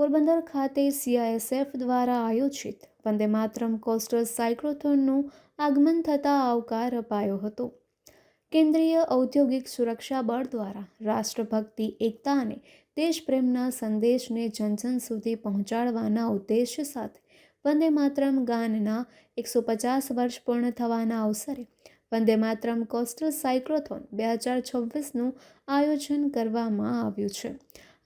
પોરબંદર ખાતે સીઆઈએસએફ દ્વારા આયોજિત વંદે માતરમ કોસ્ટલ સાયક્લોથોનનું આગમન થતાં આવકાર અપાયો હતો. કેન્દ્રીય ઔદ્યોગિક સુરક્ષા બળ દ્વારા રાષ્ટ્રભક્તિ, એકતા અને દેશપ્રેમના સંદેશને જનજન સુધી પહોંચાડવાના ઉદ્દેશ સાથે વંદે માતરમ ગાનના એકસો પચાસ વર્ષ પૂર્ણ થવાના અવસરે વંદે માતરમ કોસ્ટલ સાયક્લોથોન બે હજાર છવ્વીસનું આયોજન કરવામાં આવ્યું છે.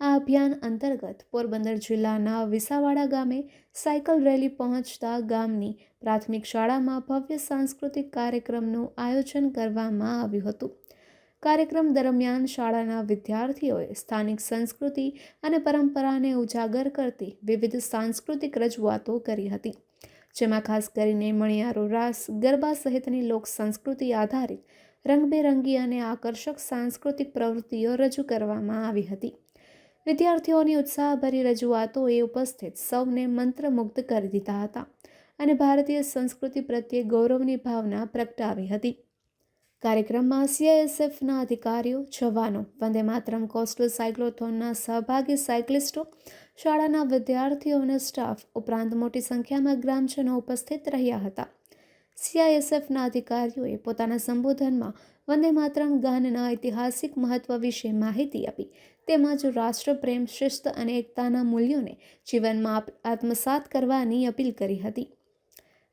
આ અભિયાન અંતર્ગત પોરબંદર જિલ્લાના વિસાવાડા ગામે સાયકલ રેલી પહોંચતા ગામની પ્રાથમિક શાળામાં ભવ્ય સાંસ્કૃતિક કાર્યક્રમનું આયોજન કરવામાં આવ્યું હતું. કાર્યક્રમ દરમિયાન શાળાના વિદ્યાર્થીઓએ સ્થાનિક સંસ્કૃતિ અને પરંપરાને ઉજાગર કરતી વિવિધ સાંસ્કૃતિક રજૂઆતો કરી હતી, જેમાં ખાસ કરીને મણિયારો રાસ, ગરબા સહિતની લોક સંસ્કૃતિ આધારિત રંગબેરંગી અને આકર્ષક સાંસ્કૃતિક પ્રવૃત્તિઓ રજૂ કરવામાં આવી હતી. વિદ્યાર્થીઓની ઉત્સાહભરી રજૂઆતોએ ઉપસ્થિત સૌને મંત્રમુગ્ધ કરી દીધા હતા અને ભારતીય સંસ્કૃતિ પ્રત્યે ગૌરવની ભાવના પ્રગટાવી હતી. કાર્યક્રમમાં સીઆઈએસએફના અધિકારીઓ, જવાનો, વંદે માતરમ, કોસ્ટલ સાયક્લોથોનના સહભાગી સાયકલિસ્ટો, શાળાના વિદ્યાર્થીઓ અને સ્ટાફ ઉપરાંત મોટી સંખ્યામાં ગ્રામજનો ઉપસ્થિત રહ્યા હતા. સીઆઈએસએફના અધિકારીઓએ પોતાના સંબોધનમાં વંદે માતરમ ગાનના ઐતિહાસિક મહત્વ વિશે માહિતી આપી તેમજ રાષ્ટ્રપ્રેમ, શિસ્ત અને એકતાના મૂલ્યોને જીવનમાં આત્મસાત કરવાની અપીલ કરી હતી.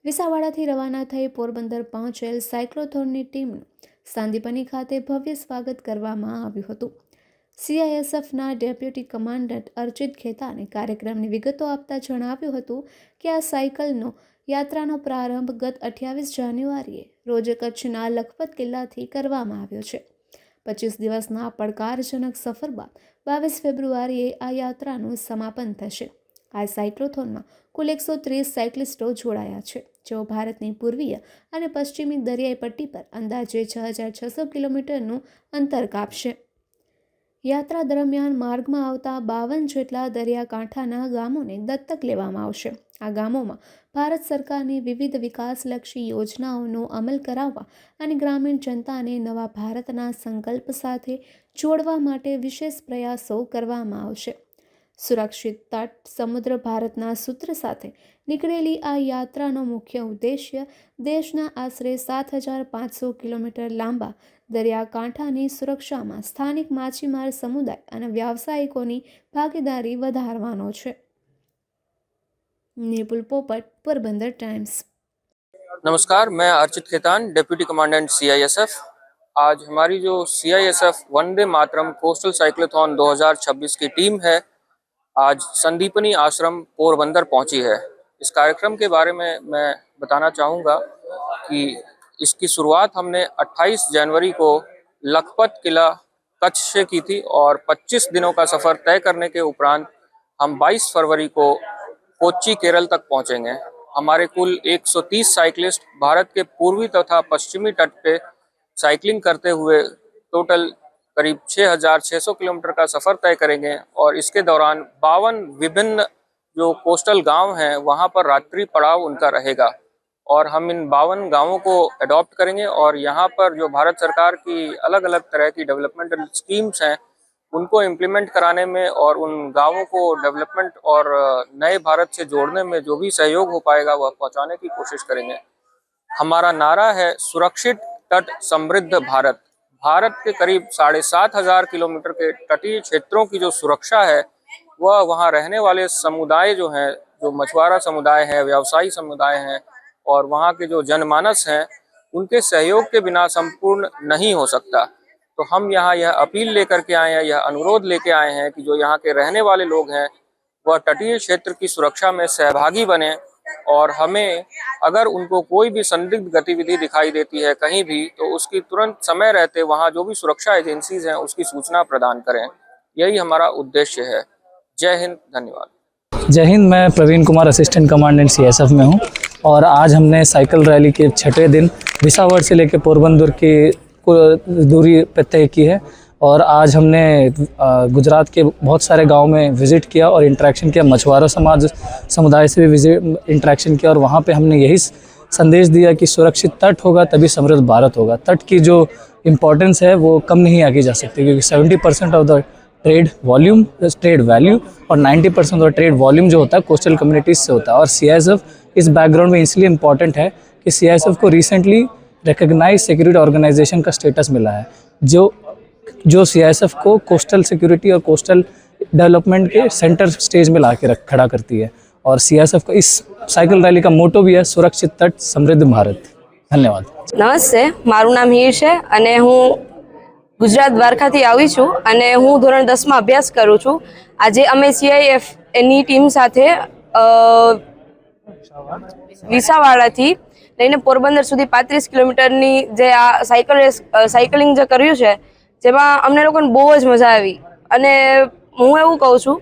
વિસાવાડાથી રવાના થઈ પોરબંદર પહોંચેલ સાયક્લોથોનની ટીમનું સાંદીપની ખાતે ભવ્ય સ્વાગત કરવામાં આવ્યું હતું. સીઆઈએસએફના ડેપ્યુટી કમાન્ડન્ટ અર્જિત ખેતાને કાર્યક્રમની વિગતો આપતા જણાવ્યું હતું કે આ સાયકલનો યાત્રાનો પ્રારંભ ગત અઠ્યાવીસ જાન્યુઆરીએ રોજ કચ્છના લખપત કિલ્લાથી કરવામાં આવ્યો છે. પચીસ દિવસના પડકારજનક સફર બાદ બાવીસ ફેબ્રુઆરીએ આ યાત્રાનું સમાપન થશે. આ સાયક્લોથોનમાં કુલ એકસો ત્રીસ સાયકલિસ્ટો જોડાયા છે. જેઓ ભારતની પૂર્વીય અને પશ્ચિમી દરિયાઈ પટ્ટી પર અંદાજે છ હજાર છસો કિલોમીટરનું અંતર કાપશે. યાત્રા દરમિયાન માર્ગમાં આવતા બાવન જેટલા દરિયાકાંઠાના ગામોને દત્તક લેવામાં આવશે. આ ગામોમાં ભારત સરકારની વિવિધ વિકાસલક્ષી યોજનાઓનો અમલ કરાવવા અને ગ્રામીણ જનતાને નવા ભારતના સંકલ્પ સાથે જોડવા માટે વિશેષ પ્રયાસો કરવામાં આવશે. સુરક્ષિત તટ, સમુદ્ર ભારતના સૂત્ર સાથે નીકળેલી આ યાત્રાનો મુખ્ય ઉદ્દેશ્ય દેશના આશરે સાત હજાર પાંચસો કિલોમીટર લાંબા દરિયાકાંઠાની સુરક્ષામાં સ્થાનિક માછીમાર સમુદાય અને વ્યાવસાયિકોની ભાગીદારી વધારવાનો છે નિપુલ પોપટ પોરબંદર ટાઈમ્સ नमस्कार मैं Archit Khetan deputy commandant CISF आज हमारी जो CISF Vande Mataram coastal cyclothon 2026 की टीम है आज संदीपनी आश्रम पोरबंदर पहुंची है इस कार्यक्रम के बारे में मैं बताना चाहूँगा कि इसकी शुरुआत हमने 28 जनवरी को लखपत किला कच्छ से की थी और 25 दिनों का सफ़र तय करने के उपरांत हम 22 फरवरी को कोच्चि केरल तक पहुँचेंगे। हमारे कुल 130 साइकिलिस्ट भारत के पूर्वी तथा पश्चिमी तट पे साइकिलिंग करते हुए टोटल करीब 6,600 किलोमीटर का सफ़र तय करेंगे और इसके दौरान बावन विभिन्न जो कोस्टल गाँव हैं वहाँ पर रात्रि पड़ाव उनका रहेगा। और हम इन बावन गाँवों को अडॉप्ट करेंगे और यहाँ पर जो भारत सरकार की अलग अलग तरह की डेवलपमेंटल स्कीम्स हैं, उनको इम्प्लीमेंट कराने में और उन गाँवों को डेवलपमेंट और नए भारत से जोड़ने में जो भी सहयोग हो पाएगा, वह पहुँचाने की कोशिश करेंगे। हमारा नारा है सुरक्षित तट समृद्ध भारत। भारत के करीब साढ़े सात हज़ार किलोमीटर के तटीय क्षेत्रों की जो सुरक्षा है, वह वहाँ रहने वाले समुदाय जो हैं, जो मछुआरा समुदाय है, व्यवसायी समुदाय हैं और वहाँ के जो जनमानस हैं, उनके सहयोग के बिना संपूर्ण नहीं हो सकता। तो हम यहाँ यह अपील लेकर के आए हैं, यह अनुरोध लेके आए हैं कि जो यहाँ के रहने वाले लोग हैं, वह तटीय क्षेत्र की सुरक्षा में सहभागी बने और हमें अगर उनको कोई भी संदिग्ध गतिविधि दिखाई देती है कहीं भी तो उसकी तुरंत समय रहते वहाँ जो भी सुरक्षा एजेंसीज हैं, उसकी सूचना प्रदान करें। यही हमारा उद्देश्य है। जय हिंद, धन्यवाद। जय हिंद, मैं Praveen Kumar assistant commandant CSF में हूँ। और आज हमने साइकिल रैली के छठे दिन विसावर से लेकर पोरबंदर की दूरी पर तय की है। और आज हमने गुजरात के बहुत सारे गाँव में विज़िट किया और इंटरेक्शन किया। मछुआरा समाज समुदाय से भी विज़िट इंटरेक्शन किया। और वहाँ पे हमने यही संदेश दिया कि सुरक्षित तट होगा, तभी समृद्ध भारत होगा। तट की जो इम्पोर्टेंस है, वो कम नहीं आकी जा सकती, क्योंकि seventy percent of the trade volume trade value और 90 परसेंट और ट्रेड वॉल्यूम जो होता है कोस्टल कम्युनिटीज से होता है और सी इस बैकग्राउंड में इसलिए इम्पॉर्टेंट है कि सी को रिसेंटली रिकग्नाइज सिक्योरिटी ऑर्गेनाइजेशन का स्टेटस मिला है जो जो सी को कोस्टल सिक्योरिटी और कोस्टल डेवलपमेंट के सेंटर स्टेज में ला के रख खड़ा करती है और सी का इस साइकिल रैली का मोटो भी है सुरक्षित तट समृद्ध भारत ધન્યવાદ નમસ્તે મારું નામ હીર છે અને હું ગુજરાત દ્વારકાથી આવી છું અને હું ધોરણ દસમાં અભ્યાસ કરું છું. આજે અમે સીઆઈએફ એની ટીમ સાથે વિસાવાડાથી લઈને પોરબંદર સુધી પાંત્રીસ કિલોમીટરની જે આ સાયકલ રેસ સાયકલિંગ જે કર્યું છે, જેમાં અમને લોકોને બહુ જ મજા આવી. અને હું એવું કહું છું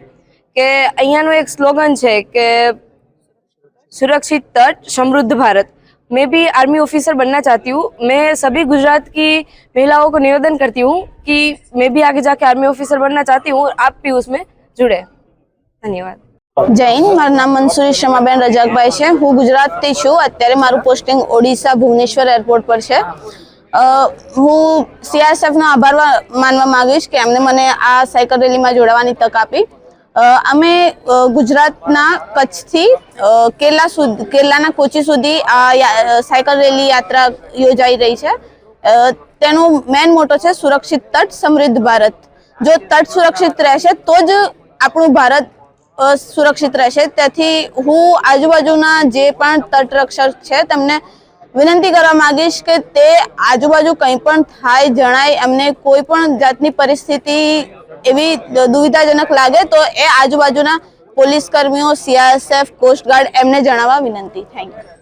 કે અહીંયાનું એક સ્લોગન છે કે સુરક્ષિત તટ, સમૃદ્ધ ભારત. मैं भी आर्मी ऑफिसर बनना चाहती हूँ मैं सभी गुजरात की महिलाओं को निवेदन करती हूँ कि मैं भी आगे जाके आर्मी ऑफिसर बनना चाहती हूँ और आप भी उसमें जुड़े धन्यवाद જૈન મારું નામ મંસૂરી શમાબેન રજાકભાઈ છે હું ગુજરાતથી છું અત્યારે મારું પોસ્ટિંગ ઓડિશા ભુવનેશ્વર એરપોર્ટ પર છે અ, હું સીઆરએસએફનો આભાર વા- માનવા માંગીશ કે એમને મને આ સાયકલ રેલીમાં જોડાવાની તક આપી અ, અમે ગુજરાતના કચ્છથી કેરલા સુધી કેરલાના કોચી સુધી આ સાયકલ રેલી યાત્રા યોજાઈ રહી છે. તેનો મેન મોટો છે સુરક્ષિત તટ, સમૃદ્ધ ભારત. જો તટ સુરક્ષિત રહેશે, તો જ આપણું ભારત સુરક્ષિત રહેશે. તેથી હું આજુબાજુના જે પણ તટરક્ષક છે, તેમને વિનંતી કરવા માંગીશ કે તે આજુબાજુ કંઈ પણ થાય, જણાય, એમને કોઈ પણ જાતની પરિસ્થિતિ એવી દુવિધાજનક લાગે, તો એ આજુબાજુના પોલીસ કર્મીઓ સીઆરએસએફ કોસ્ટગાર્ડ એમને જણાવવા વિનંતી. Thank you